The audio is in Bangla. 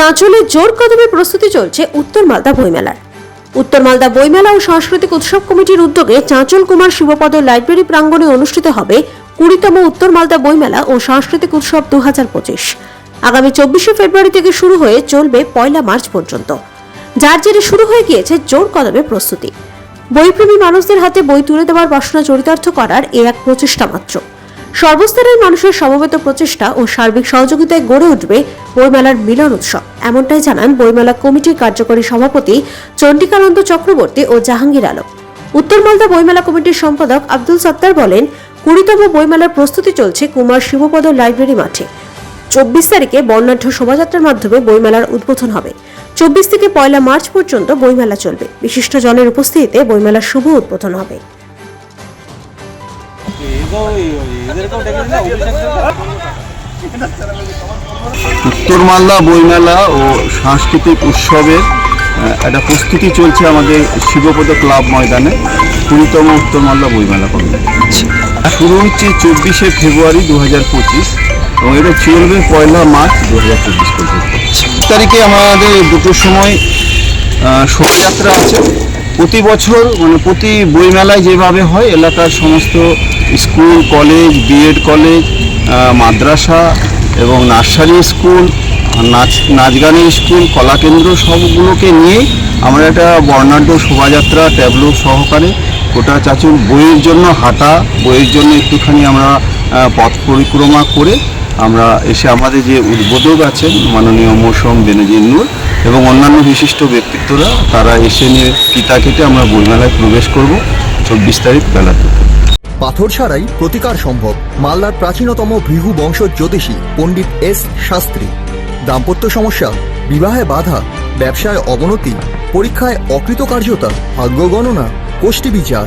চাঁচলে জোর কদমে প্রস্তুতি চলছে উত্তর মালদা বইমেলার। উত্তর মালদা বইমেলা ও সাংস্কৃতিক উৎসব কমিটির উদ্যোগে চাঁচল কুমার শিবপদ লাইব্রেরি প্রাঙ্গণে অনুষ্ঠিত হবে কুড়িতম উত্তর মালদা বইমেলা ও সাংস্কৃতিক উৎসব দু হাজার পঁচিশ। আগামী চব্বিশে ফেব্রুয়ারি থেকে শুরু হয়ে চলবে পয়লা মার্চ পর্যন্ত। যার জেরে শুরু হয়ে গিয়েছে জোর কদমে প্রস্তুতি। বইপ্রেমী মানুষদের হাতে বই তুলে দেওয়ার বাসনা চরিতার্থ করার এ এক প্রচেষ্টা মাত্র। সর্বস্তরের মানুষের সমবেত প্রচেষ্টা ও সার্বিক সহযোগিতায় গড়ে উঠবে বইমেলার মিলন উৎসব। এমনটাই জানান বইমেলা কমিটির কার্যকরী সভাপতি চন্ডিকানন্দ চক্রবর্তী ও জাহাঙ্গীর আলম। উত্তর মালদা বইমেলা কমিটির সম্পাদক আব্দুল সত্তার বলেন, কুড়িতম বইমেলার প্রস্তুতি চলছে কুমার শিবপদ লাইব্রেরি মাঠে। চব্বিশ তারিখে বর্ণাঢ্য শোভাযাত্রার মাধ্যমে বইমেলার উদ্বোধন হবে। চব্বিশ থেকে পয়লা মার্চ পর্যন্ত বইমেলা চলবে। বিশিষ্ট জনের উপস্থিতিতে বইমেলার শুভ উদ্বোধন হবে। উত্তর মালদা বইমেলা ও সাংস্কৃতিক উৎসবের একটা প্রস্তুতি চলছে আমাদের শিবপদ ক্লাব ময়দানে। কুড়িতম উত্তর মালদা বইমেলা করবে শুরু হচ্ছে চব্বিশে ফেব্রুয়ারি দু হাজার পঁচিশ এবং এটা চলবে পয়লা মার্চ দু হাজার চব্বিশ পর্যন্ত। তারিখে আমাদের দুটোর সময় শোভাযাত্রা আছে। প্রতি বছর মানে প্রতি বইমেলায় যেভাবে হয়, এলাকার সমস্ত স্কুল, কলেজ বিএড কলেজ মাদ্রাসা এবং নার্সারি স্কুল, নাচ নাচ গানের স্কুল কলাকেন্দ্র সবগুলোকে নিয়ে আমরা একটা বর্ণাঢ্য শোভাযাত্রা ট্যাবলো সহকারে গোটা চাচুর বইয়ের জন্য হাঁটা, বইয়ের জন্য একটুখানি আমরা পথ পরিক্রমা করে আমরা এসে আমাদের যে উদ্বোধক আছেন মাননীয় মৌসুম বেনজির নূর এবং অন্যান্য বিশিষ্ট ব্যক্তিত্বরা, তারা এসে নিয়ে ফিতা কেটে আমরা বইমেলায় প্রবেশ করব চব্বিশ তারিখ বেলা পাথর ছাড়াই প্রতিকার সম্ভব। মালদার প্রাচীনতম ভৃহু বংশ জ্যোতিষী পণ্ডিত এস শাস্ত্রী। দাম্পত্য সমস্যা, বিবাহে বাধা, ব্যবসায় অবনতি, পরীক্ষায় অকৃতকার্যতা, ভাগ্য গণনা গোষ্ঠী বিচার।